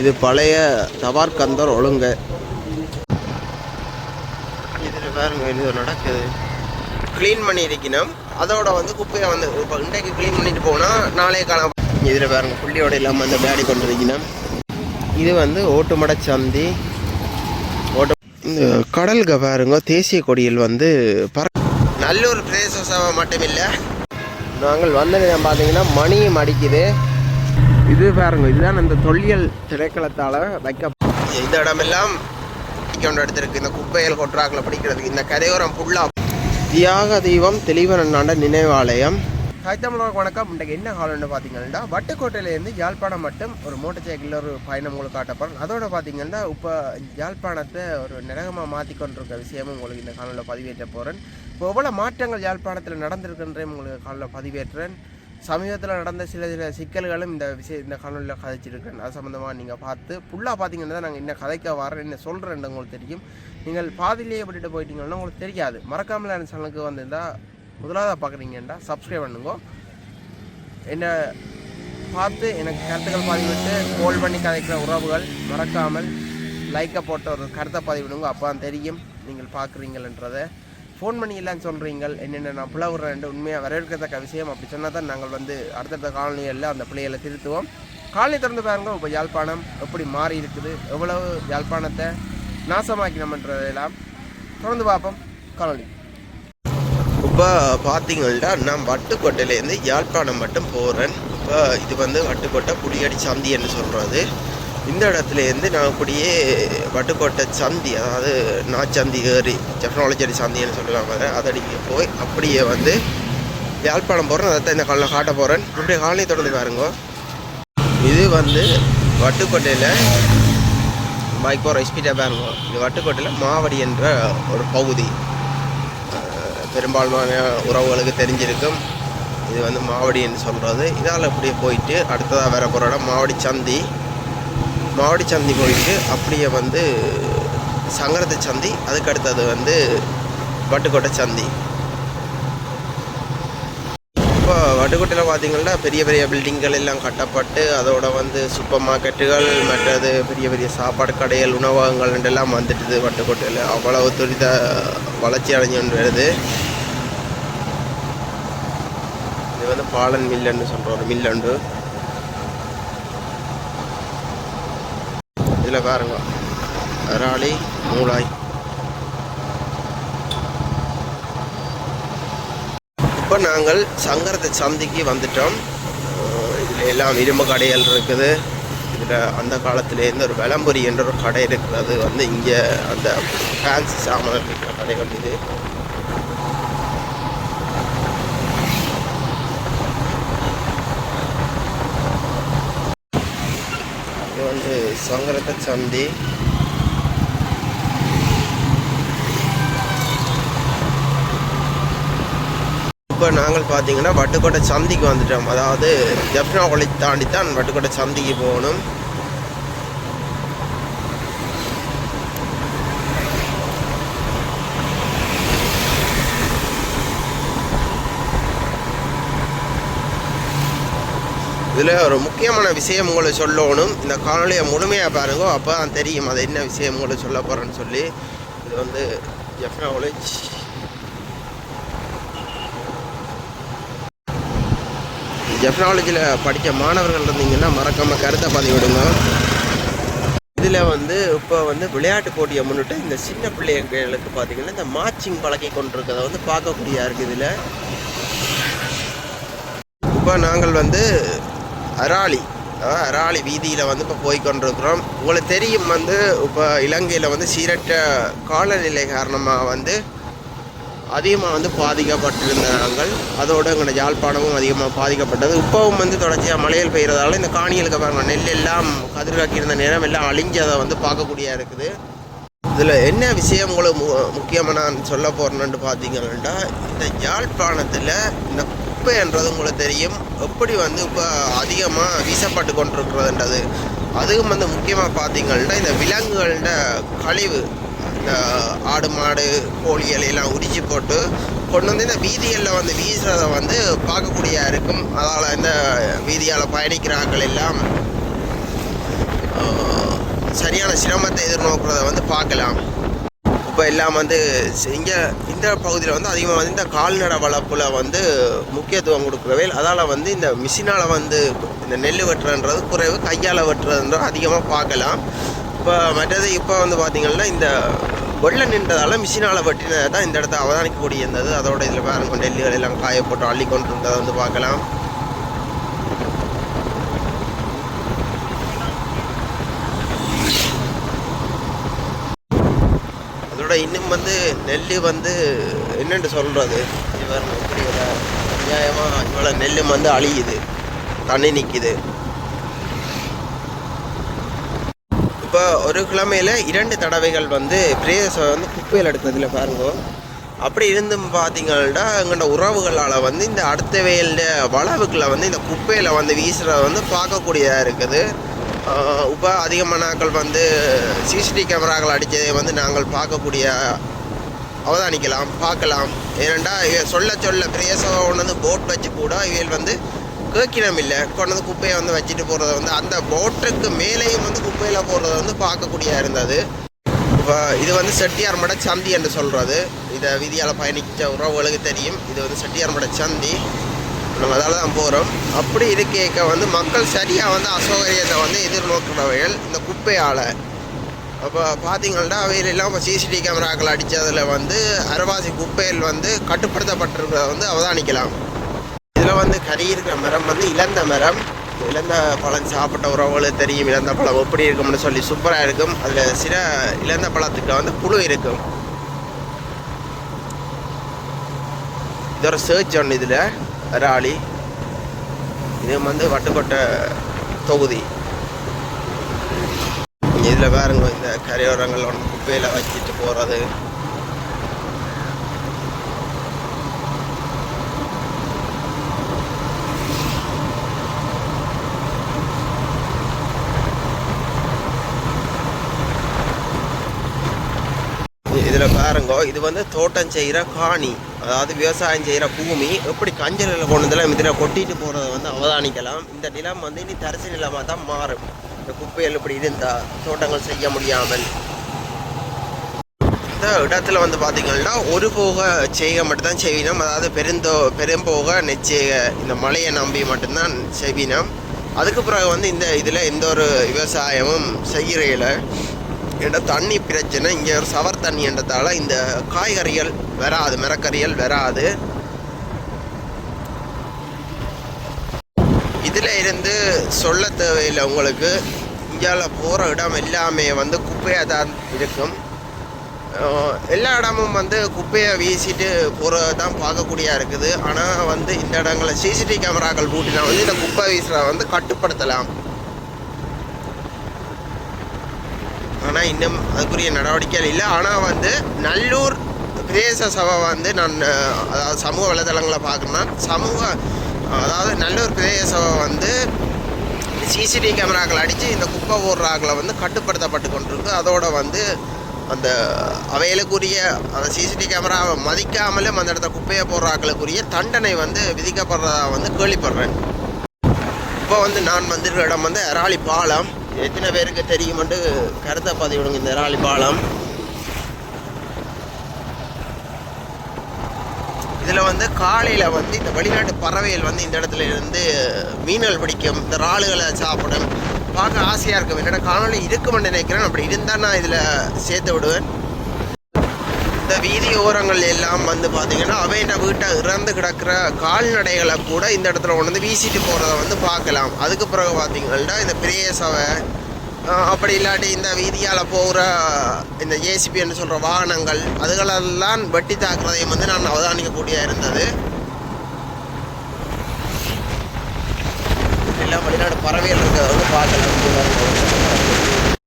இது பழைய தபார்கந்தர் ஒழுங்கு. இதில் பாருங்க இது நடக்குது. க்ளீன் பண்ணியிருக்கணும். அதோட வந்து குப்பையை வந்து இப்போ இன்றைக்கு க்ளீன் பண்ணிட்டு போனால் நாளைய காலம். இதில் பாருங்க புள்ளியோட இல்லாமல் அந்த பேடி கொண்டு இருக்கணும் இது வந்து ஓட்டுமட சந்தி. ஓட்டு இந்த கடலுக்கு பாருங்க தேசிய கொடியில் வந்து பற நல்லூர் பிரதேச சபை மட்டும் இல்லை நாங்கள் வந்த விதம் பார்த்தீங்கன்னா மணியும் அடிக்குது. இது பாருங்க இதுதான் இந்த தொல்லியல் திரைக்களத்தால் வைக்க இந்த இடமெல்லாம் கொண்டு எடுத்திருக்கு. இந்த குப்பைகள் கொட்டுறாக்களை பிடிக்கிறதுக்கு. இந்த கரையோரம் ஃபுல்லாக தியாக தீபம் தெளிவனண்ணாண்ட நினைவாலயம். தமிழக வணக்கம். இன்றைக்கு என்ன ஹால்னு பார்த்தீங்கன்னா வட்டுக்கோட்டையிலேருந்து யாழ்ப்பாணம் மட்டும் ஒரு மோட்டர் சைக்கிளில் ஒரு பயணம் உங்களுக்கு காட்டப்போகிறோம் அதோட பார்த்தீங்கன்னா இப்போ யாழ்ப்பாணத்தை ஒரு நிரகமாக மாற்றி கொண்டிருக்க விஷயமும் உங்களுக்கு இந்த காலையில் பதிவேற்ற போகிறேன் இப்போ எவ்வளோ மாற்றங்கள் யாழ்ப்பாணத்தில் நடந்திருக்குன்றேன் உங்களுக்கு காலையில் பதிவேற்றுறேன். சமீபத்தில் நடந்த சில சில சிக்கல்களும் இந்த விஷயம் இந்த காணொலியில் கதைச்சிருக்கேன். அது சம்மந்தமாக நீங்கள் பார்த்து ஃபுல்லாக பார்த்தீங்கன்னா நாங்கள் என்ன கதைக்க வரேன் என்ன சொல்கிறேன் உங்களுக்கு தெரியும். நீங்கள் பாதியிலேயே விட்டுட்டு போயிட்டீங்கன்னா உங்களுக்கு தெரியாது. மறக்காமல் என் சேனலுக்கு வந்திருந்தால் முதலாவது பார்க்குறீங்கன்னா சப்ஸ்கிரைப் பண்ணுங்க. என்ன பார்த்து எனக்கு கருத்துக்கள் பதிவிட்டு கோல் பண்ணி கதைக்கிற உறவுகள் மறக்காமல் லைக்கை போட்ட ஒரு கருத்தை பதிவிடுங்க. அப்போ தான் தெரியும் நீங்கள் பார்க்குறீங்கள்ன்றதை ஃபோன் பண்ணி இல்லைன்னு சொல்கிறீங்க என்னென்ன நான் பிளவுறேன் உண்மையாக வரவேற்கத்தக்க விஷயம் அப்படி சொன்னால் தான் நாங்கள் வந்து அடுத்தடுத்த காலனிகளில் அந்த பிள்ளைகளை திருத்துவோம். காலனி திறந்து பாருங்க இப்போ யாழ்ப்பாணம் எப்படி மாறி இருக்குது எவ்வளவு யாழ்ப்பாணத்தை நாசமாக்கினோம்ன்றதெல்லாம் தொடர்ந்து பார்ப்போம். காலனி. இப்போ பார்த்தீங்கன்னா நான் வட்டுக்கோட்டையிலேருந்து யாழ்ப்பாணம் மட்டும் போகிறேன் இப்போ இது வந்து வட்டுக்கோட்டை புடியடி சந்தி என்று சொல்கிறது இந்த இடத்துலேருந்து நான் அப்படியே வட்டுக்கோட்டை சந்தி அதாவது நாச்சந்தி ஏறி டெக்னாலஜி சந்தின்னு சொல்லுவாங்க அதடிக்கு போய் அப்படியே வந்து யாழ்ப்பாணம் போகிறேன் அதை இந்த காலையில் காட்ட போகிறேன் இப்படியே காலனி தொடர்ந்து பாருங்க. இது வந்து வட்டுக்கோட்டையில் பைக் போகிற ஸ்பீடாக பாருங்க. இது வட்டுக்கோட்டையில் மாவடி என்ற ஒரு பகுதி. பெரும்பான்மையான உறவுகளுக்கு தெரிஞ்சிருக்கும். இது வந்து மாவடின்னு சொல்கிறது இதால் அப்படியே போயிட்டு அடுத்ததாக வேறு போகிற இடம் மாவடி சந்தி. மாவடி சந்தி போயிட்டு அப்படியே வந்து சங்கரத்து சந்தி அதுக்கு அடுத்தது வந்து வட்டுக்கோட்டை சந்தி. இப்போ வட்டுக்கோட்டையில் பார்த்தீங்கன்னா பெரிய பெரிய பில்டிங்கள் எல்லாம் கட்டப்பட்டு அதோட வந்து சூப்பர் மார்க்கெட்டுகள் மற்றது பெரிய பெரிய சாப்பாடு கடைகள் உணவகங்கள் எல்லாம் வந்துட்டுது வட்டுக்கோட்டையில். அவ்வளவு துரித வளர்ச்சி அடைஞ்சு கொண்டு வருது. இது வந்து பாலன் மில்லன்னு சொல்கிற ஒரு மில்லண்டு இதில் பாருங்க இறாலி மூளாய். இப்போ நாங்கள் சங்கரத்தை சந்திக்கு வந்துட்டோம். இதில் எல்லாம் இரும்பு கடைகள் இருக்குது. இதில் அந்த காலத்துலேருந்து ஒரு விளம்பரி என்ற ஒரு கடை இருக்கிறது வந்து இங்கே அந்த ஃபேன்சி சாமான் இருக்கிற கடைகள் இது. இது வந்து சங்கரத்தை சந்தி. இப்போ நாங்கள் பார்த்தீங்கன்னா வட்டுக்கோட்டை சந்திக்கு வந்துட்டோம். அதாவது ஜப்னா காலேஜ் தாண்டி தான் வட்டுக்கோட்டை சந்திக்கு போகணும். இதில் ஒரு முக்கியமான விஷயம் உங்களை சொல்லணும். இந்த காணொலியை முழுமையாக பாருங்க. அப்போ தான் தெரியும் அது என்ன விஷயம் உங்களை சொல்ல போகிறேன்னு சொல்லி. இது வந்து ஜெஃப்னா காலேஜ் ஜெஃப்னாலஜியில் படித்த மாணவர்கள் இருந்தீங்கன்னா மறக்காமல் கருத்தை பதிவிடுங்க. இதில் வந்து இப்போ வந்து விளையாட்டு போட்டியை முன்னிட்டு இந்த சின்ன பிள்ளைகளுக்கு பார்த்தீங்கன்னா இந்த மாச்சிங் பழக்கி கொண்டிருக்கிறத வந்து பார்க்கக்கூடிய இருக்குது இதில். இப்போ நாங்கள் வந்து அராளி அதாவது அராளி வீதியில் வந்து இப்போ போய் கொண்டிருக்கிறோம். உங்களுக்கு தெரியும் வந்து இப்போ இலங்கையில் வந்து சீரற்ற காலநிலை காரணமாக வந்து அதிகமாக வந்து பாதிக்கப்பட்டிருந்த நாங்கள் அதோடு எங்களோட யாழ்ப்பாணமும் அதிகமாக பாதிக்கப்பட்டது. இப்போவும் வந்து தொடர்ச்சியாக மழையில் பெய்கிறதால இந்த காணிகளுக்கு பாருங்கள் நெல் எல்லாம் கதிர்காக்கியிருந்த நேரம் எல்லாம் அழிஞ்சதை வந்து பார்க்கக்கூடியா இருக்குது. இதில் என்ன விஷயம் உங்களுக்கு மு முக்கியமாக நான் சொல்ல போகிறேன்னு பார்த்தீங்கன்னா இந்த யாழ்ப்பாணத்தில் இந்த குப்பைன்றது உங்களுக்கு தெரியும். எப்படி வந்து இப்போ அதிகமாக வீசப்பட்டு கொண்டிருக்கிறதுன்றது. அதுவும் வந்து முக்கியமாக பார்த்தீங்கன்னா இந்த விலங்குகளோட கழிவு இந்த ஆடு மாடு கோழிகள் எல்லாம் உரிச்சு போட்டு கொண்டு வந்து இந்த வீதிகளில் வந்து வீசுறதை வந்து பார்க்கக்கூடிய இருக்கும். அதால் இந்த வீதியால் பயணிக்கிறார்கள் எல்லாம் சரியான சிரமத்தை எதிர்நோக்கிறத வந்து பார்க்கலாம். இப்போ எல்லாம் வந்து இங்கே இந்த பகுதியில் வந்து அதிகமாக வந்து இந்த கால்நடை வளர்ப்பில் வந்து முக்கியத்துவம் கொடுக்குறவே அதால் வந்து இந்த மிஷினால் வந்து இந்த நெல் வெட்டுறன்றது குறைவு கையால் வெட்டுறதுன்றது அதிகமாக பார்க்கலாம். இப்போ மற்றது இப்போ வந்து பார்த்திங்கன்னா இந்த வெள்ளம் நின்றதால மிஷினால் வெட்டினதை தான் இந்த இடத்த அவதானிக்கக்கூடிய இருந்தது அதோட இதில் பாருங்க டெல்லிகள் எல்லாம் காய போட்டு அள்ளி கொண்டு இருந்ததை வந்து பார்க்கலாம். அதோட இன்னும் வந்து நெல் வந்து என்னென்று சொல்கிறது இவர் எப்படி அநியாயமாக இவ்வளோ நெல்லும் வந்து அழியுது தண்ணி நிற்கிது இப்போ ஒரு கிழமையில் இரண்டு தடவைகள் வந்து பிரேச வந்து குப்பையில் எடுக்கிறதுல பாருங்க. அப்படி இருந்தும் பார்த்தீங்கன்னா எங்களோட உறவுகளால் வந்து இந்த அடுத்த வேல வளவுக்குள்ள வந்து இந்த குப்பையில் வந்து வீசுகிறத வந்து பார்க்கக்கூடியதாக இருக்குது. இப்போ அதிகமான நாட்கள் வந்து சிசிடிவி கேமராக்கள் அடித்ததை வந்து நாங்கள் பார்க்கக்கூடிய அவதானிக்கலாம் பார்க்கலாம். ஏனெண்டா சொல்ல சொல்ல பிரேசம் ஒன்று வந்து போட் வச்சு கூட இவள் வந்து கேட்கினம் இல்லை கொண்டு வந்து குப்பையை வந்து வச்சுட்டு போகிறத வந்து அந்த போட்டுக்கு மேலேயும் வந்து குப்பையில் போடுறத வந்து பார்க்கக்கூடியதாக இருந்தது. இப்போ இது வந்து செட்டியார் மட சந்தி என்று சொல்கிறது இதை விதியால் பயணித்த உறவுகளுக்கு தெரியும். இது வந்து செட்டியார் மட சந்தி. நம்ம அதால் தான் போகிறோம் அப்படி இருக்க வந்து மக்கள் சரியாக வந்து அசௌகரியத்தை வந்து எதிர்நோக்கிறவைகள் இந்த குப்பையால். அப்போ பார்த்தீங்கன்னா அவையிலெல்லாம் இப்போ சிசிடிவி கேமராக்கள் அடித்ததில் வந்து அரவாசி குப்பைகள் வந்து கட்டுப்படுத்தப்பட்டிருக்கிறத வந்து அவதானிக்கலாம். வந்து கறி இருக்கிற மரம் வந்து இழந்த மரம். இழந்த பழம் சாப்பிட்ட உறவுகளுக்கு தெரியும். இழந்த பழம் எப்படி இருக்கும்னு சொல்லி சூப்பராக இருக்கும். அதில் சில இழந்த பழத்துக்கு வந்து புழு இருக்கும். இதோட சேர்ச் சர்ச் ஒன்று இதில். ராலி இது வந்து வட்டுக்கோட்டை தொகுதி. இதில் பாருங்க இந்த கரையோரங்கள் ஒன்று குப்பையில் வச்சுட்டு போகிறது இதில் பாருங்க இது வந்து தோட்டம் செய்கிற காணி. அதாவது விவசாயம் செய்கிற பூமி. எப்படி கஞ்சலில் கொண்டதெல்லாம் இதில் கொட்டிட்டு போகிறத வந்து அவதானிக்கலாம். இந்த நிலம் வந்து இனி தரிசு நிலமாக தான் மாறும். இந்த குப்பைகள் இப்படி இருந்தால் தோட்டங்கள் செய்ய முடியாமல். இந்த இடத்துல வந்து பார்த்தீங்கன்னா ஒரு போக செய்க மட்டும்தான் செய்வினம் அதாவது பெருந்தோ பெரும்போக நெச்சேக இந்த மலையை நம்பி மட்டும்தான் செய்வினம் அதுக்கு பிறகு வந்து இந்த இதில் எந்த ஒரு விவசாயமும் செய்கிறதில்ல ஏன்னா தண்ணி பிரச்சனை இங்கே ஒரு சவர் தண்ணி என்றதால இந்த காய்கறிகள் வராது மரக்கறிகள் வராது. இதில் இருந்து சொல்ல தேவையில்லை உங்களுக்கு. இந்தியாவில் போகிற இடம் எல்லாமே வந்து குப்பையாக தான் இருக்கும். எல்லா இடமும் வந்து குப்பையை வீசிட்டு போகிறது தான் பார்க்கக்கூடியா இருக்குது. ஆனால் வந்து இந்த இடங்களில் சிசிடிவி கேமராக்கள் கூட்டினா வந்து இந்த குப்பை வீசுகிறத வந்து கட்டுப்படுத்தலாம். ஆனால் இன்னும் அதுக்குரிய நடவடிக்கைகள் இல்லை. ஆனால் வந்து நல்லூர் பிரதேச சபை வந்து நான் அதாவது சமூக வலைதளங்களை பார்க்கணும்னா சமூக அதாவது நல்லூர் பிரதேச சபை வந்து சிசிடிவி கேமராக்கள் அடித்து இந்த குப்பை போடுறாக்களை வந்து கட்டுப்படுத்தப்பட்டு கொண்டிருக்கு. அதோடு வந்து அந்த அவைகளுக்குரிய அந்த சிசிடிவி கேமராவை மதிக்காமலும் அந்த இடத்த குப்பையை போடுறாக்களுக்குரிய தண்டனை வந்து விதிக்கப்படுறதா வந்து கேள்விப்படுறேன். இப்போ வந்து நான் வந்திருக்கிற இடம் வந்து எராளி பாலம் எத்தனை பேருக்கு தெரியுமென்று கருத்தை பதிவிடுங்க இந்த எராளி பாலம். இதில் வந்து காலையில் வந்து இந்த வெளிநாட்டு பறவைகள் வந்து இந்த இடத்துல இருந்து மீன்கள் பிடிக்கும். இந்த இறாலுகளை சாப்பிடும். பார்க்க ஆசையாக இருக்கும். என்னோட காணொலி இருக்குமென்னு நினைக்கிறேன். அப்படி இருந்தால் நான் இதில் சேர்த்து விடுவேன். இந்த வீதி ஓரங்கள் எல்லாம் வந்து பார்த்தீங்கன்னா அவைண்ட வீட்டை இறந்து கிடக்கிற கால்நடைகளை கூட இந்த இடத்துல கொண்டு வந்து வீசிட்டு போகிறத வந்து பார்க்கலாம். அதுக்கு பிறகு பார்த்தீங்கன்னா இந்த பெரிய சவை அப்படி இல்லாட்டி இந்த வீதியால் போகிற இந்த என்று சொல்கிற வாகனங்கள் அதுகளெல்லாம் வெட்டி தாக்குறதையும் வந்து நான் அவதானிக்கக்கூடிய இருந்தது. எல்லாம் வெளிநாடு பறவைகள் இருக்கிறத வந்து பார்க்கலாம்.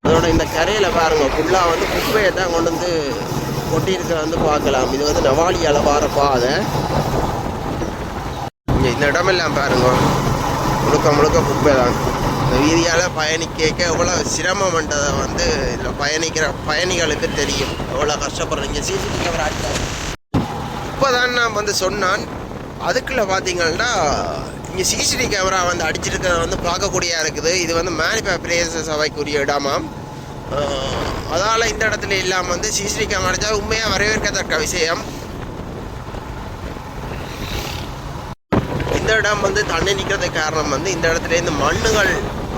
அதோட இந்த கரையில் பாருங்கள் ஃபுல்லாக வந்து குப்பையை தான் கொண்டு வந்து கொட்டி வந்து பார்க்கலாம். இது வந்து நவாலியால் வார பாதை. இங்கே இந்த இடமெல்லாம் பாருங்க. முழுக்க முழுக்க குப்பை தான் இந்த வீதியால் பயணிக்க எவ்வளோ சிரமம்ன்றதை வந்து இதில் பயணிக்கிற பயணிகளுக்கு தெரியும். எவ்வளோ கஷ்டப்படுறீங்க சிசிடிவி கேமரா இப்போ தான் நான் வந்து சொன்னான். அதுக்குள்ள பார்த்தீங்கன்னா இங்கே சிசிடிவி கேமரா வந்து அடிச்சிருக்கிறத வந்து பார்க்கக்கூடியா இருக்குது. இது வந்து மேனிஃபேக்சரேஸ் சபைக்குரிய இடமாம். அதால் இந்த இடத்துல இல்லாமல் வந்து சிசிடி கேமரா உண்மையாக வரவேற்கத்தக்க விஷயம். இந்த இடம் வந்து தண்ணி நிற்கிறதுக்கு காரணம் வந்து இந்த இடத்துலேருந்து மண்ணுகள்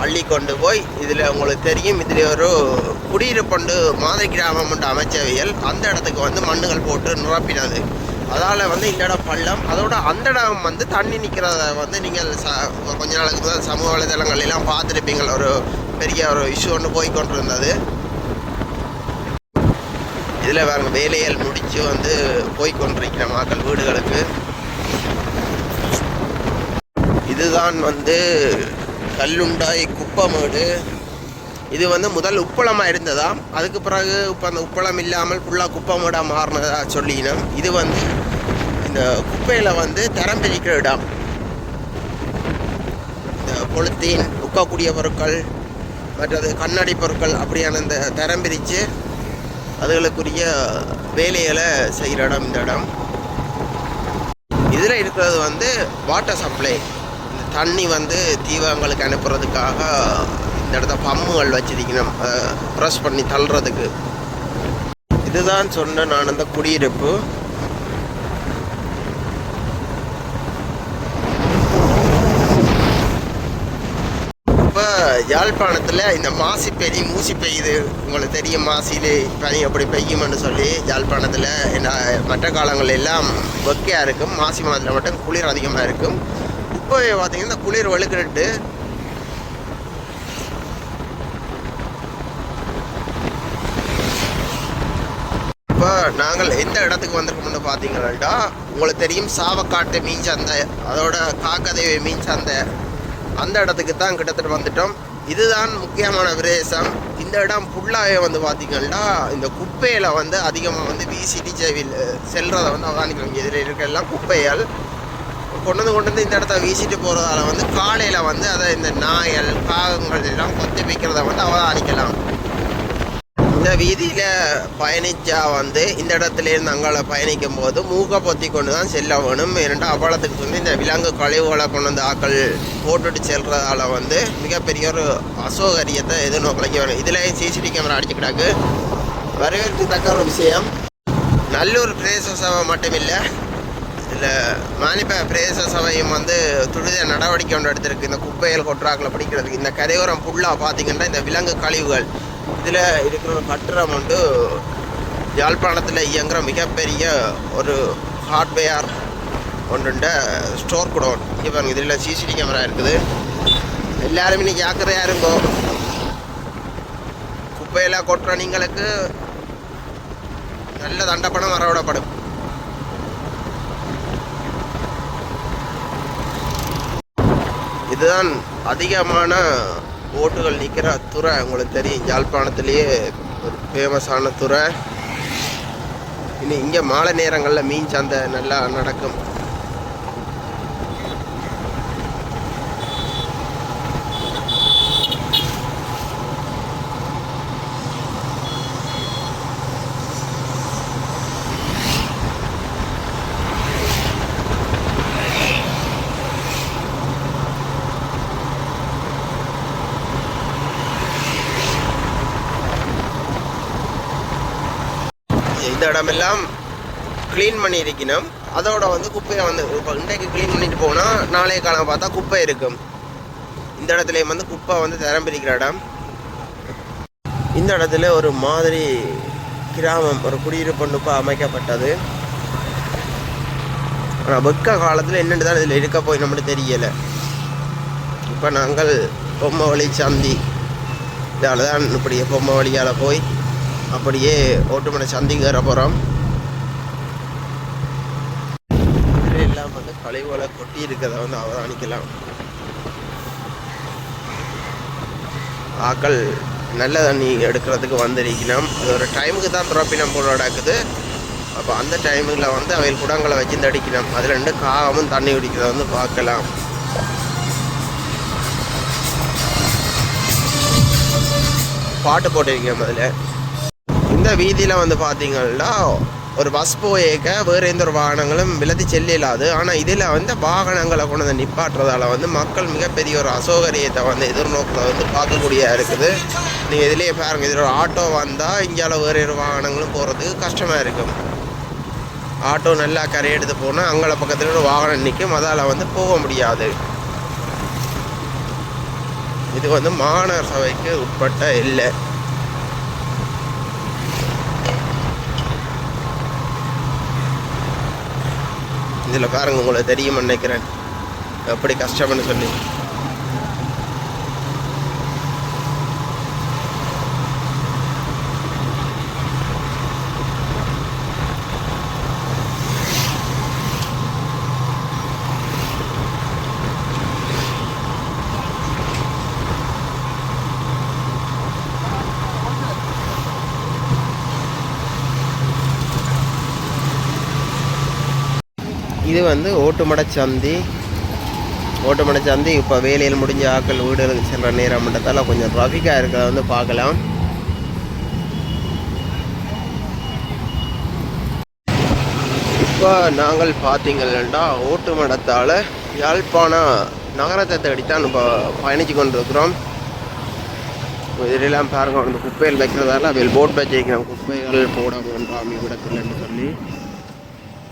அள்ளி கொண்டு போய் இதில் உங்களுக்கு தெரியும். இதில் ஒரு குடியிருப்பண்டு மாதிரி கிராமம் என்று அமைச்சவியல். அந்த இடத்துக்கு வந்து மண்ணுகள் போட்டு நிரப்பினது. அதால் வந்து இந்த இடம் பள்ளம். அதோட அந்த இடம் வந்து தண்ணி நிற்கிறத வந்து நீங்கள் ச கொஞ்ச நாளுக்கு தான் சமூக வலைதளங்கள் எல்லாம் பார்த்துருப்பீங்க. ஒரு பெரிய ஒரு இஷ்யூ ஒன்று போய் கொண்டு இருந்தது இதில் வேறு வேலைகள் முடித்து வந்து போய் கொண்டிருக்கிற மக்கள் வீடுகளுக்கு. இதுதான் வந்து கல்லுண்டாய் குப்பமேடு. இது வந்து முதல் உப்பளமாக இருந்ததாம் அதுக்கு பிறகு இப்போ அந்த உப்பளம் இல்லாமல் ஃபுல்லாக குப்பமேடாக மாறினதா சொல்லினோம். இது வந்து இந்த குப்பையில் வந்து தரம் பிரிக்கிற இடம். இந்த பொலித்தீன் உக்கக்கூடிய பொருட்கள் மற்றது கண்ணாடி பொருட்கள் அப்படியான இந்த தரம் பிரித்து அதுகளுக்குரிய வேலைகளை செய்கிற இடம் இந்த இடம். இதில் இருக்கிறது வந்து வாட்டர் சப்ளை இந்த தண்ணி வந்து தீவங்களுக்கு அனுப்புறதுக்காக இந்த இடத்த பம்முகள் வச்சிருக்கணும். ப்ரெஸ் பண்ணி தள்ளுறதுக்கு. இதுதான் சொன்ன நான் அந்த குடியிருப்பு. இப்போ யாழ்ப்பாணத்தில் இந்த மாசி பெரிய மூசி பெய்யுது. உங்களுக்கு தெரியும் மாசியில் பனி அப்படி பெய்யும்னு சொல்லி யாழ்ப்பாணத்தில் என்ன மற்ற காலங்கள் எல்லாம் வெக்கையாக இருக்கும். மாசி மாதத்தில் மட்டும் குளிர் அதிகமாக இருக்கும். இப்போ பார்த்தீங்கன்னா இந்த குளிர் வழுக்கிட்டு இப்போ நாங்கள் எந்த இடத்துக்கு வந்திருக்கோம்னு பார்த்தீங்கன்னா உங்களுக்கு தெரியும் சாவக்காட்டு மீன் சந்தை அதோட காக்கதேவி மீன் சந்தை. அந்த இடத்துக்கு தான் கிட்டத்தட்ட வந்துட்டோம். இதுதான் முக்கியமான பிரதேசம். இந்த இடம் ஃபுல்லாகவே வந்து பார்த்தீங்கன்னா இந்த குப்பையில் வந்து அதிகமாக வந்து விசிடி சேவில் செல்கிறத வந்து அவதானிக்கிறோம். இதில் இருக்க எல்லாம் குப்பைகள். கொண்டு வந்து கொண்டு வந்து இந்த இடத்த வீசிட்டு போகிறதால வந்து காலையில் வந்து அதை இந்த நாயல் காகங்கள் எல்லாம் கொத்தி வைக்கிறத வந்து அவதானிக்கலாம். இந்த வீதியில் பயணித்தா வந்து இந்த இடத்துல இருந்து அங்கால பயணிக்கும் போது மூக்கை பொத்தி கொண்டு தான் செல்ல வேணும். இரண்டு அபாலத்துக்கு வந்து இந்த விலங்கு கழிவுகளை கொண்டு வந்து ஆக்கள் போட்டுட்டு செல்றதால வந்து மிகப்பெரிய ஒரு அசௌகரியத்தை எதிர்நோக்கலைக்க வேணும். இதில் சிசிடி கேமரா அடிச்சுக்கிட்டாக்கு வரவேற்கத்தக்க ஒரு விஷயம். நல்லூர் பிரதேச சபை மட்டும் இல்லை இதில் மானிப்ப பிரதேச சபையும் வந்து துரித நடவடிக்கை ஒன்று எடுத்திருக்கு. இந்த குப்பைகள் கொற்றாக்களை பிடிக்கிறதுக்கு. இந்த கரையோரம் ஃபுல்லாக பார்த்திங்கன்னா இந்த விலங்கு கழிவுகள். இதில் இருக்கிற கட்டிடம் வந்து யாழ்ப்பாணத்தில் இயங்குகிற மிகப்பெரிய ஒரு ஹார்ட்வேர் ஒன்றுண்ட ஸ்டோர் குடோன் இங்கே பாருங்க இதில் சிசிடி கேமரா இருக்குது. எல்லாரும் இன்னைக்கு ஜாக்கிரதையாக இருங்கோ. குப்பையெல்லாம் கொட்டுற நீங்களுக்கு நல்ல தண்டப்பணம் வரவிடப்படும். இதுதான் அதிகமான ஓட்டுகள் நிற்கிற துறை உங்களுக்கு தெரியும். யாழ்ப்பாணத்துலேயே ஒரு ஃபேமஸான துறை. இனி இங்கே மாலை நேரங்களில் மீன் சந்தை நல்லா நடக்கும் இந்த இடமெல்லாம் க்ளீன் பண்ணியிருக்கணும். அதோட வந்து குப்பையை வந்து இப்போ இன்றைக்கு க்ளீன் பண்ணிட்டு போனால் நாளைய காலம் பார்த்தா குப்பை இருக்கும். இந்த இடத்துலையும் வந்து குப்பை வந்து திறம்பிருக்கிற இடம். இந்த இடத்துல ஒரு மாதிரி கிராமம் ஒரு குடியிருப்பு அமைக்கப்பட்டது. ஆனால் வெக்க காலத்தில் என்னென்னு தான் இதில் இருக்க போய் நம்மளுக்கு தெரியலை. இப்போ நாங்கள் பொம்மை வழி சந்தி இதால் தான் இப்படியே பொம்மை வழியால் போய் அப்படியே ஓட்டுமனை சந்திக்கு வர போகிறோம் எல்லாம் வந்து கழிவுகளை கொட்டி இருக்கிறத வந்து அவதானிக்கலாம் ஆக்கள் நல்ல தண்ணி எடுக்கிறதுக்கு வந்திருக்கணும். அது ஒரு டைமுக்கு தான் துறப்பினம் போல நடக்குது. அப்போ அந்த டைமில் வந்து அவையில் குடங்களை வச்சு தடிக்கணும். அதில் ரெண்டு காகமும் தண்ணி குடிக்கிறத வந்து பார்க்கலாம். பாட்டு போட்டிருக்கேன் அதில். இந்த வீதியில் வந்து பார்த்தீங்கன்னா ஒரு பஸ் போயேக்க வேறு எந்த ஒரு வாகனங்களும் விலதி செல்லாது ஆனால் இதில் வந்து வாகனங்களை கொண்டு வந்து நிப்பாட்டுறதால வந்து மக்கள் மிகப்பெரிய ஒரு அசௌகரியத்தை வந்து எதிர்நோக்கில் வந்து பார்க்கக்கூடிய இருக்குது. நீங்கள் இதிலேயே பாருங்கள் இதில் ஒரு ஆட்டோ வந்தால் இங்கால வேறு ஒரு வாகனங்களும் போகிறதுக்கு கஷ்டமாக இருக்கும். ஆட்டோ நல்லா கரை எடுத்து போனால் அங்கே பக்கத்தில் ஒரு வாகனம் நிற்கும் அதால் வந்து போக முடியாது. இது வந்து மாநகர சபைக்கு உட்பட்ட இல்லை இதில் பாருங்க உங்களை தெரியும்னு நினைக்கிறேன். எப்படி கஷ்டம்னு சொல்லி. இது வந்து ஓட்டுமட சந்தி. ஓட்டுமட சந்தி இப்போ வேலையில் முடிஞ்ச ஆக்கள் வீடுகளுக்கு செல்கிற நேரம் மட்டத்தால் கொஞ்சம் ட்ராஃபிக்காக இருக்கிறத வந்து பார்க்கலாம். இப்போ நாங்கள் பார்த்தீங்கன்னா ஓட்டுமடத்தால் யாழ்ப்பாணம் நகரத்தை தேடித்தான் இப்போ பயணித்து கொண்டிருக்கிறோம். இதெல்லாம் பாருங்கள் அந்த குப்பைகள் வைக்கிறதால அவள் போட் வச்சிருக்கிறோம் குப்பைகள் போட வேண்டாம் இவ்விடத்தில்னு சொல்லி.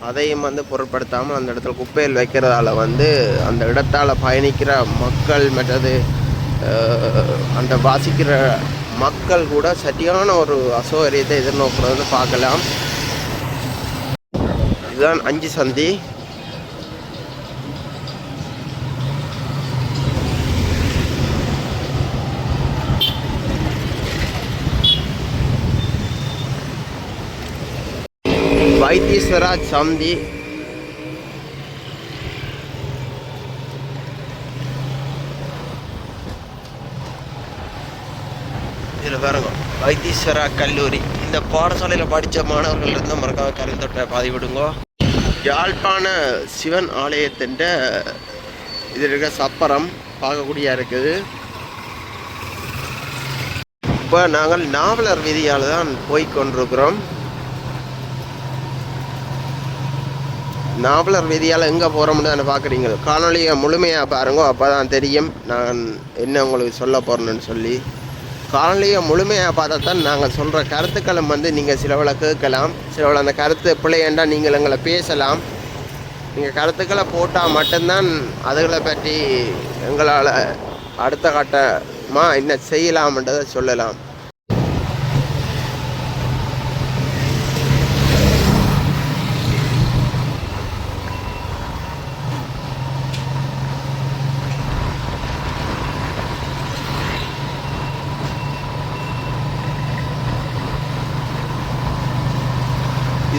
அதையும் வந்து பொருட்படுத்தாமல் அந்த இடத்துல குப்பையில் வைக்கிறதால வந்து அந்த இடத்தால் பயணிக்கிற மக்கள் மற்றது அந்த வாசிக்கிற மக்கள் கூட சரியான ஒரு அசௌகரியத்தை எதிர்நோக்கிறதுன்னு பார்க்கலாம். இதுதான் அஞ்சு சந்தி. வைத்தீஸ்வரா சந்தி. இதில் பாருங்க வைத்தீஸ்வரா கல்லூரி. இந்த பாடசாலையில் படித்த மாணவர்கள் இருந்தால் மறக்காம கருந்தொட்டை பதிவிடுங்க. யாழ்ப்பாண சிவன் ஆலயத்தின் இது இருக்க சப்பரம் பார்க்கக்கூடிய இருக்குது. இப்போ நாங்கள் நாவலர் வீதியால் தான் போய் கொண்டிருக்கிறோம். நாவலர் வீதியால் எங்கே போகிறோம்னு பார்க்குறீங்க காணொலியை முழுமையாக பாருங்க அப்போ தான் தெரியும் நான் என்ன உங்களுக்கு சொல்ல போகிறேன்னு சொல்லி. காணொலியை முழுமையாக பார்த்தா தான் நாங்கள் சொல்கிற கருத்துக்களை வந்து நீங்கள் சிலவளை கேட்கலாம். சிலவில் அந்த கருத்து பிள்ளையண்டா நீங்கள் எங்களை பேசலாம். நீங்கள் கருத்துக்களை போட்டால் மட்டும்தான் அதுகளை பற்றி எங்களால் அடுத்த கட்டமாக என்ன செய்யலாம்ன்றதை சொல்லலாம்.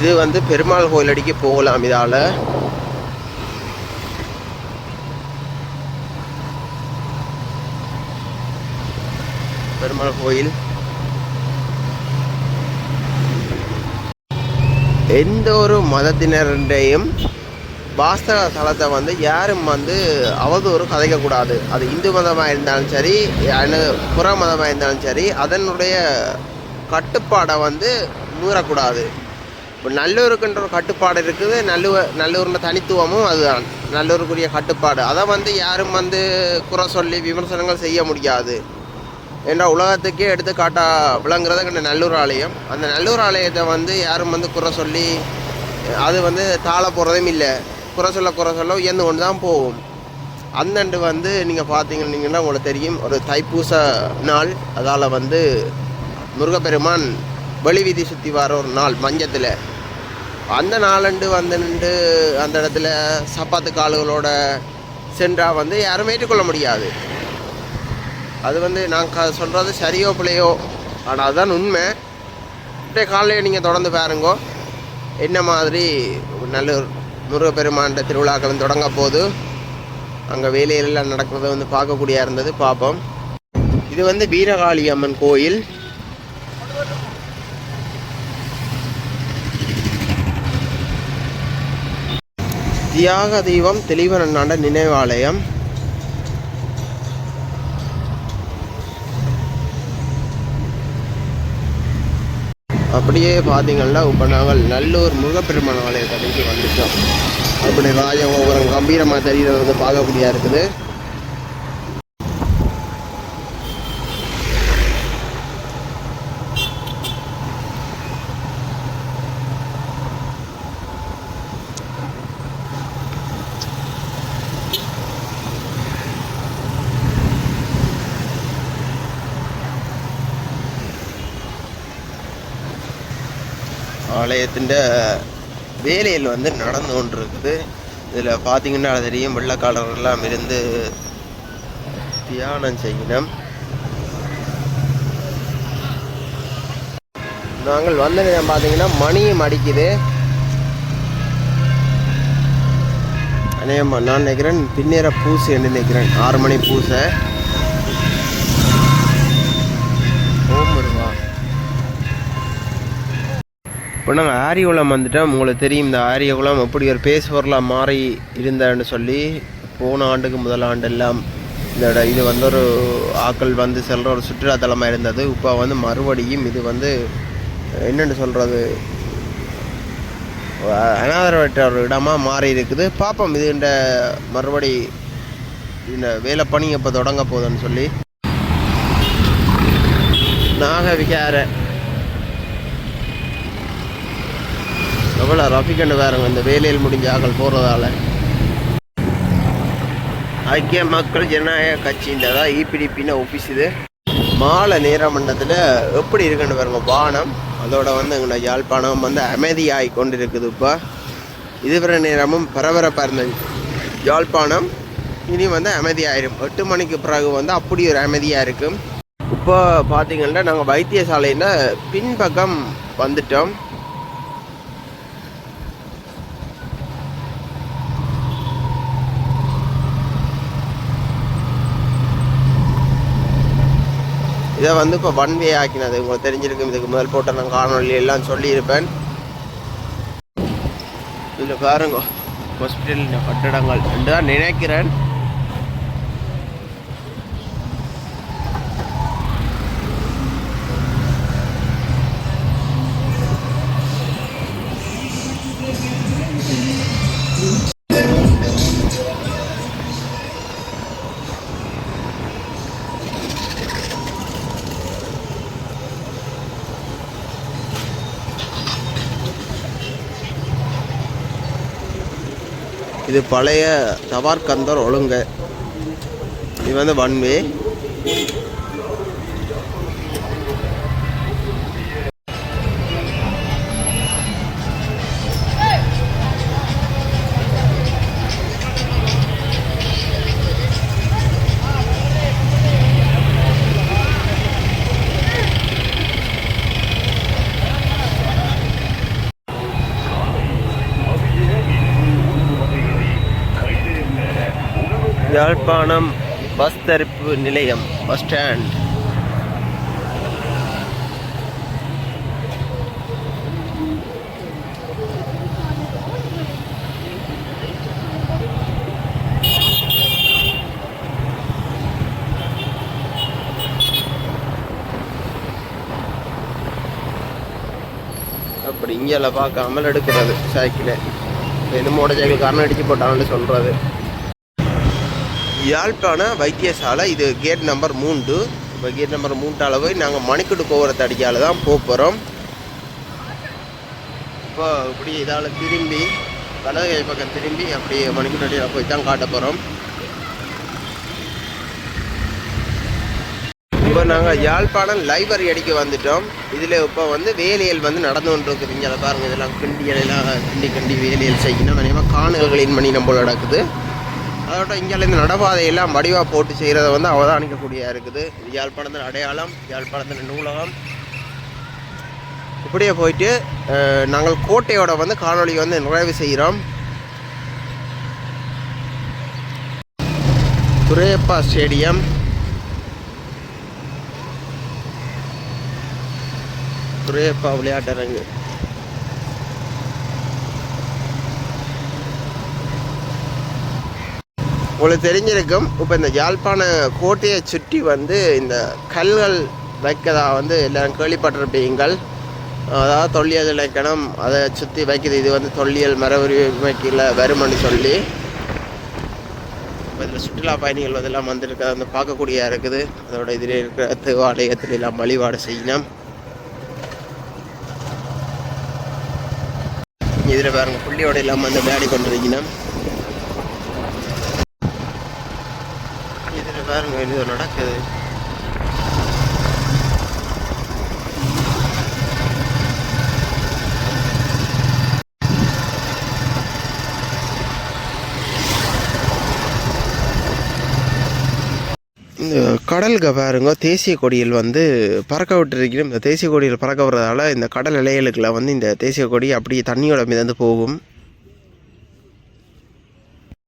இது வந்து பெருமாள் கோயில் அடிக்க போகலாம் இதால். பெருமாள் கோயில். எந்த ஒரு மதத்தினருடையும் வாஸ்தவ தலத்தை வந்து யாரும் வந்து அவதூறு கதைக்கக்கூடாது. அது இந்து மதமாக இருந்தாலும் சரி அனு புற மதமாக இருந்தாலும் சரி அதனுடைய கட்டுப்பாடை வந்து மீறக்கூடாது. நல்லூருக்குன்ற ஒரு கட்டுப்பாடு இருக்குது. நல்லூர் நல்லூரில் தனித்துவமும் அதுதான் நல்லூருக்குரிய கட்டுப்பாடு. அதை வந்து யாரும் வந்து குறை சொல்லி விமர்சனங்கள் செய்ய முடியாது. ஏன்னா உலகத்துக்கே எடுத்து காட்டா விளங்குறது கண்ட நல்லூர் ஆலயம் அந்த நல்லூர் ஆலயத்தை வந்து யாரும் வந்து குறை சொல்லி அது வந்து தாழ போகிறதும் இல்லை. குறை சொல்ல குறை சொல்ல உயர்ந்து கொண்டு தான் போகும். அந்தண்டு வந்து நீங்கள் பார்த்தீங்கன்னா உங்களுக்கு தெரியும். ஒரு தைப்பூச நாள். அதால் வந்து முருகப்பெருமான் வழி வீதி சுற்றி வர ஒரு நாள் மஞ்சத்தில். அந்த நாளண்டு வந்து நின்று அந்த இடத்துல சப்பாத்து காலுகளோட சென்றால் வந்து யாரும் ஏற்றுக்கொள்ள முடியாது. அது வந்து நான் க சொல்கிறது சரியோ பிள்ளையோ ஆனால் அதுதான் உண்மை. இன்றைய காலையில் நீங்கள் தொடர்ந்து பாருங்கோ. என்ன மாதிரி நல்லூர் முருகப்பெருமாண்ட திருவிழாக்களும் தொடங்க போது அங்கே வேலையிலெல்லாம் நடக்கிறத வந்து பார்க்கக்கூடிய இருந்தது. பார்ப்போம். இது வந்து வீரகாளி அம்மன் கோயில். தியாக தெய்வம் தெளிவனண்ணாண்ட நினைவாலயம். அப்படியே பார்த்தீங்கன்னா இப்போ நாங்கள் நல்லூர் முருகப்பெருமான் ஆலயத்தடைக்கு வந்துட்டோம். அப்படி ராஜகோபுரம் கம்பீரமாக தெரிகிறது வந்து பார்க்கக்கூடியா இருக்குது. ஆலயத்திൻ്റെ வேலையில் வந்து நடந்து கொண்டு இருக்குது இதில் பார்த்தீங்கன்னா தெரியும் வெள்ளக்காரர்கள்லாம் இருந்து தியானம் செய்யணும். நாங்கள் வந்த நேரம் பார்த்தீங்கன்னா மணியும் அடிக்குது. அநேகமா நான் நினைக்கிறேன் பின்னேற பூசை என்று நினைக்கிறேன். ஆறு மணி பூசை. இப்போ நாங்கள் ஆரியகுளம் வந்துட்டோம் உங்களுக்கு தெரியும் இந்த ஆரியகுளம் எப்படி ஒரு பேசுவரலாக மாறி இருந்தேன்னு சொல்லி போன ஆண்டுக்கு முதல் ஆண்டு எல்லாம் இதோட இது வந்து ஒரு ஆக்கள் வந்து செல்கிற ஒரு சுற்றுலாத்தலமாக இருந்தது. இப்போ வந்து மறுபடியும் இது வந்து என்னென்னு சொல்கிறது அனாதரவற்ற ஒரு இடமாக மாறி இருக்குது. பார்ப்போம் இது இந்த மறுபடி இந்த வேலை பணி எப்போ தொடங்க போகுதுன்னு சொல்லி. நாகவிகார எவ்வளோ ரஃபிகண்டு வேறுங்க இந்த வேலையில் முடிஞ்ச ஆக்கள் போகிறதால ஐக்கிய மக்கள் ஜனநாயக கட்சின்றதா இபிடிபின்னு ஆஃபீஸ் இது. மாலை நேர மண்டலத்தில் எப்படி இருக்குன்னு பாருங்க வானம். அதோட வந்து எங்களோட யாழ்ப்பாணம் வந்து அமைதியாகி கொண்டு இருக்குது இப்போ. இதுவரை நேரமும் பரபரப்பாக இருந்தது. யாழ்ப்பாணம் இனி வந்து அமைதியாயிரும். எட்டு மணிக்கு பிறகு வந்து அப்படி ஒரு அமைதியாக இருக்கும். இப்போ பார்த்தீங்கன்னா நாங்கள் வைத்தியசாலையில் பின்பக்கம் வந்துட்டோம். இதை வந்து இப்போ ஒன் வே ஆக்கினது. உங்களுக்கு தெரிஞ்சிருக்கும். இதுக்கு முதல் போட்ட நான் காணொலி எல்லாம் சொல்லியிருப்பேன். இதில் பாருங்க. ஹாஸ்பிட்டலின் கட்டடங்கள். என்று தான் நினைக்கிறேன். இது பழைய தவார்கந்தர் ஒழுங்க. இது வந்து ஒன் வே யாழ்ப்பாணம் பஸ் தரிப்பு நிலையம் பஸ் ஸ்டாண்ட். அப்படி இங்கேல பார்க்காமல் எடுக்கிறது சைக்கிளை இது மோட்டர் சைக்கிள் காரணம் அடிச்சு போட்டான்னு சொல்கிறது யாழ்ப்பாண வைத்தியசாலை இது கேட் நம்பர் மூன்று. இப்போ கேட் நம்பர் மூன்றால போய் நாங்கள் மணிக்குடு கோபுரத்தை அடிக்கால தான் போக போகிறோம் இப்போ இப்படி இதால் திரும்பி வலதுகை பக்கம் திரும்பி அப்படியே மணிக்குடு அடியில் போய் தான் காட்ட போகிறோம் இப்போ நாங்கள் யாழ்ப்பாணம் லைப்ரரி அடிக்க வந்துட்டோம். இதில் இப்போ வந்து வேலையல் வந்து நடந்து கொண்டு இருக்குது இங்கே இதெல்லாம் கிண்டி இலையெல்லாம் கிண்டி கிண்டி வேலையல் செய்யணும். நிறைய காணுகள் கிளீன் பண்ணி நம்ம நடக்குது. அதோட இங்கேருந்து நடபாதையெல்லாம் வடிவாக போட்டு செய்கிறத வந்து அவதானிக்கக்கூடியதாக இருக்குது. இது யாழ்ப்பாணத்தின் அடையாளம் யாழ்ப்பாணத்தின் நூலகம். இப்படியே போயிட்டு நாங்கள் கோட்டையோட வந்து காணொளி வந்து நிறைவு செய்கிறோம். துரையப்பா ஸ்டேடியம். துரையப்பா விளையாட்டரங்கு உங்களுக்கு தெரிஞ்சிருக்கும் இப்போ இந்த யாழ்ப்பாண கோட்டையை சுற்றி வந்து இந்த கல்கள் வைக்கதா வந்து எல்லாம் கேள்விப்பட்டிருப்பீங்கள். அதாவது தொல்லியல் இலக்கணம் அதை சுற்றி வைக்கிறது. இது வந்து தொல்லியல் மர உரிமைக்கில் வரும்னு சொல்லி. இதில் சுற்றுலா பயணிகள் இதெல்லாம் வந்திருக்கு அந்த பார்க்கக்கூடிய இருக்குது. அதோட இதில் இருக்கிற தேவாலயத்தில் எல்லாம் வழிபாடு செய்யணும். இதில் பாருங்கள் புள்ளியோட எல்லாம் வந்து விளையாடி கொண்டிருக்கணும் இதில் பாருங்க இது நடக்குது? இந்த கடலுக்கு பாருங்க தேசிய கொடியில் வந்து பறக்க விட்டுருக்கணும் இந்த தேசிய கொடியில் பறக்க விடுறதால இந்த கடல் இலைகளுக்குள்ள வந்து இந்த தேசிய கொடி அப்படியே தண்ணியோட மிதந்து போகும்.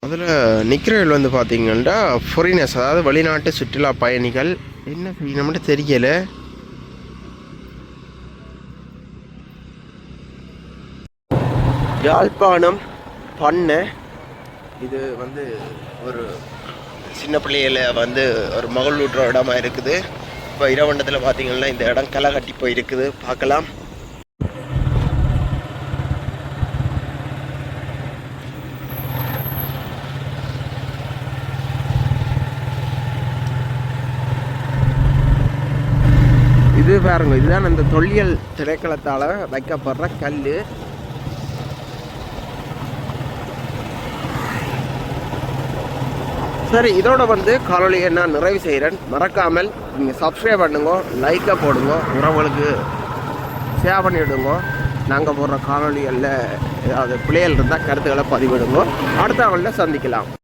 அதில் நிற்கிறவர்கள் வந்து பார்த்தீங்கன்னா ஃபாரினர்ஸ் அதாவது வெளிநாட்டு சுற்றுலா பயணிகள் என்ன செய்யணும்னு தெரியல. யாழ்ப்பாணம் பண்ணை இது வந்து ஒரு சின்ன பிள்ளைகள வந்து ஒரு மகள் ஊட்டுற இடமா இருக்குது. இப்போ இரவண்டத்தில் பார்த்தீங்கன்னா இந்த இடம் களை கட்டி போயிருக்குது. பார்க்கலாம் இது பாருங்க இதுதான் அந்த தொல்லியல் திரைக்களத்தால் வைக்கப்படுற கல் சரி இதோட வந்து காலொலியை நான் நிறைவு செய்கிறேன் மறக்காமல் நீங்கள் சப்ஸ்கிரைப் பண்ணுங்க லைக்கை போடுங்க உறவுகளுக்கு ஷேர் பண்ணிவிடுங்க நாங்கள் போடுற காணொலிகளில் ஏதாவது பிள்ளைகள் இருந்தால் கருத்துக்களை பதிவிடுங்க. அடுத்த சந்திக்கலாம்.